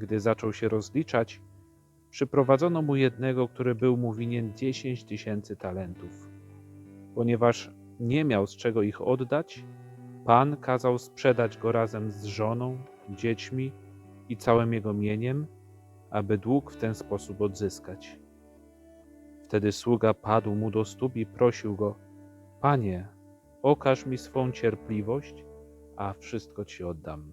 Gdy zaczął się rozliczać, przyprowadzono mu jednego, który był mu winien dziesięć tysięcy talentów. Ponieważ nie miał z czego ich oddać, Pan kazał sprzedać go razem z żoną, dziećmi i całym jego mieniem, aby dług w ten sposób odzyskać. Wtedy sługa padł mu do stóp i prosił go: Panie, okaż mi swą cierpliwość, a wszystko ci oddam.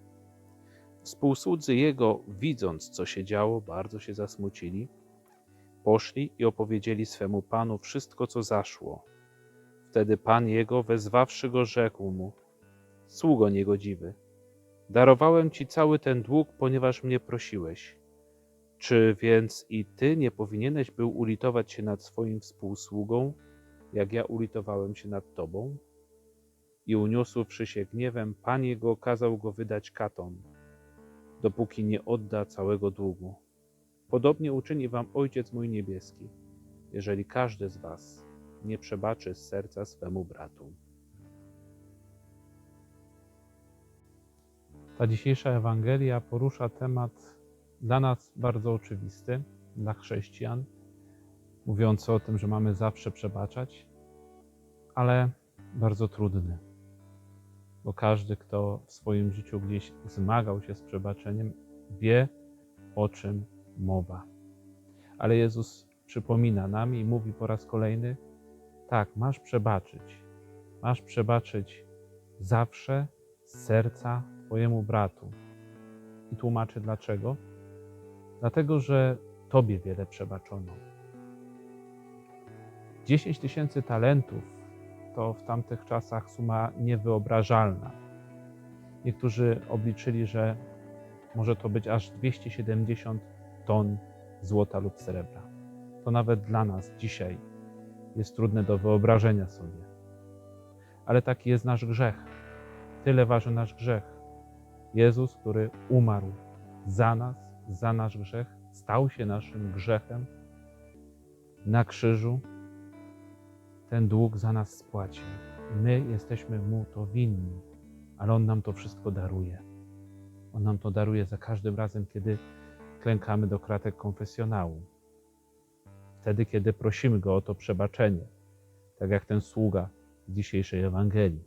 Współsłudzy jego, widząc, co się działo, bardzo się zasmucili. Poszli i opowiedzieli swemu panu wszystko, co zaszło. Wtedy pan jego, wezwawszy go, rzekł mu: Sługo niegodziwy, darowałem ci cały ten dług, ponieważ mnie prosiłeś. Czy więc i ty nie powinieneś był ulitować się nad swoim współsługą, jak ja ulitowałem się nad tobą? I uniósłszy się gniewem, pan jego kazał go wydać katom, dopóki nie odda całego długu. Podobnie uczyni wam Ojciec mój niebieski, jeżeli każdy z was nie przebaczy z serca swemu bratu. Ta dzisiejsza Ewangelia porusza temat dla nas bardzo oczywisty, dla chrześcijan, mówiący o tym, że mamy zawsze przebaczać, ale bardzo trudny, bo każdy, kto w swoim życiu gdzieś zmagał się z przebaczeniem, wie, o czym mowa. Ale Jezus przypomina nam i mówi po raz kolejny: tak, masz przebaczyć. Masz przebaczyć zawsze z serca Twojemu bratu. I tłumaczy dlaczego? Dlatego, że Tobie wiele przebaczono. 10 tysięcy talentów to w tamtych czasach suma niewyobrażalna. Niektórzy obliczyli, że może to być aż 270 ton złota lub srebra. To nawet dla nas dzisiaj jest trudne do wyobrażenia sobie. Ale taki jest nasz grzech. Tyle waży nasz grzech. Jezus, który umarł za nas, za nasz grzech, stał się naszym grzechem na krzyżu, ten dług za nas spłacił. My jesteśmy mu to winni, ale on nam to wszystko daruje. On nam to daruje za każdym razem, kiedy klękamy do kratek konfesjonału. Wtedy, kiedy prosimy go o to przebaczenie, tak jak ten sługa z dzisiejszej Ewangelii.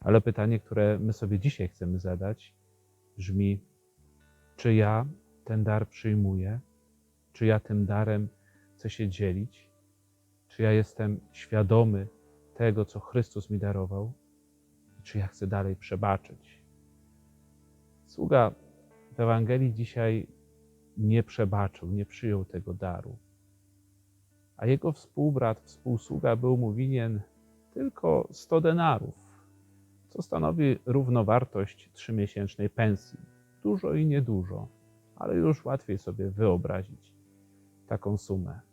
Ale pytanie, które my sobie dzisiaj chcemy zadać, brzmi: czy ja ten dar przyjmuję? Czy ja tym darem chcę się dzielić? Czy ja jestem świadomy tego, co Chrystus mi darował? Czy ja chcę dalej przebaczyć? Sługa w Ewangelii dzisiaj nie przebaczył, nie przyjął tego daru. A jego współbrat, współsługa był mu winien tylko 100 denarów, co stanowi równowartość trzymiesięcznej pensji. Dużo i niedużo, ale już łatwiej sobie wyobrazić taką sumę.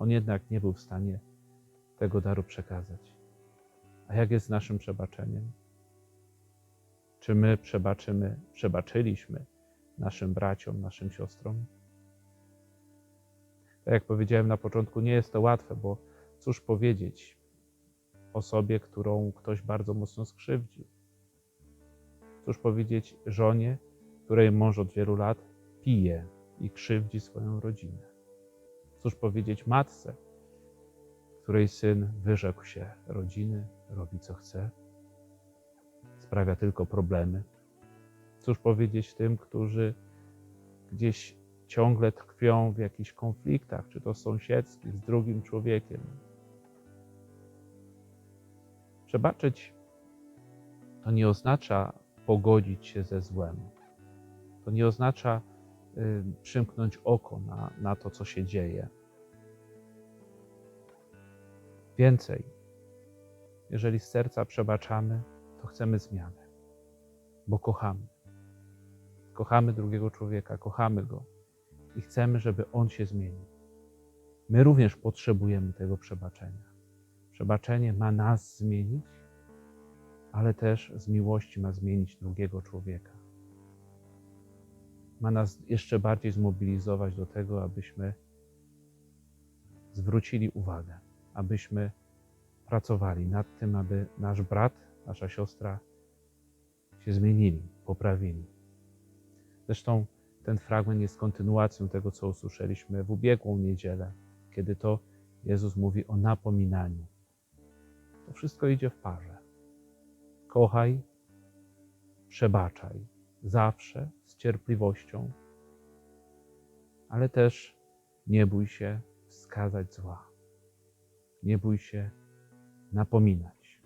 On jednak nie był w stanie tego daru przekazać. A jak jest z naszym przebaczeniem? Czy my przebaczymy, przebaczyliśmy naszym braciom, naszym siostrom? Tak jak powiedziałem na początku, nie jest to łatwe, bo cóż powiedzieć osobie, którą ktoś bardzo mocno skrzywdził? Cóż powiedzieć żonie, której mąż od wielu lat pije i krzywdzi swoją rodzinę? Cóż powiedzieć matce, której syn wyrzekł się rodziny, robi co chce, sprawia tylko problemy? Cóż powiedzieć tym, którzy gdzieś ciągle tkwią w jakichś konfliktach, czy to sąsiedzkich, z drugim człowiekiem. Przebaczyć to nie oznacza pogodzić się ze złem. To nie oznacza przymknąć oko na, na to, co się dzieje. Więcej, jeżeli z serca przebaczamy, to chcemy zmiany, bo kochamy. Kochamy drugiego człowieka, kochamy go i chcemy, żeby on się zmienił. My również potrzebujemy tego przebaczenia. Przebaczenie ma nas zmienić, ale też z miłości ma zmienić drugiego człowieka. Ma nas jeszcze bardziej zmobilizować do tego, abyśmy zwrócili uwagę, abyśmy pracowali nad tym, aby nasz brat, nasza siostra się zmienili, poprawili. Zresztą ten fragment jest kontynuacją tego, co usłyszeliśmy w ubiegłą niedzielę, kiedy to Jezus mówi o napominaniu. To wszystko idzie w parze. Kochaj, przebaczaj zawsze cierpliwością, ale też nie bój się wskazać zła. Nie bój się napominać.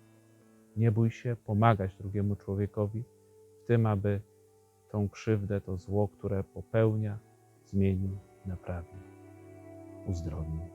Nie bój się pomagać drugiemu człowiekowi w tym, aby tą krzywdę, to zło, które popełnia, zmienił, naprawił, uzdrowił.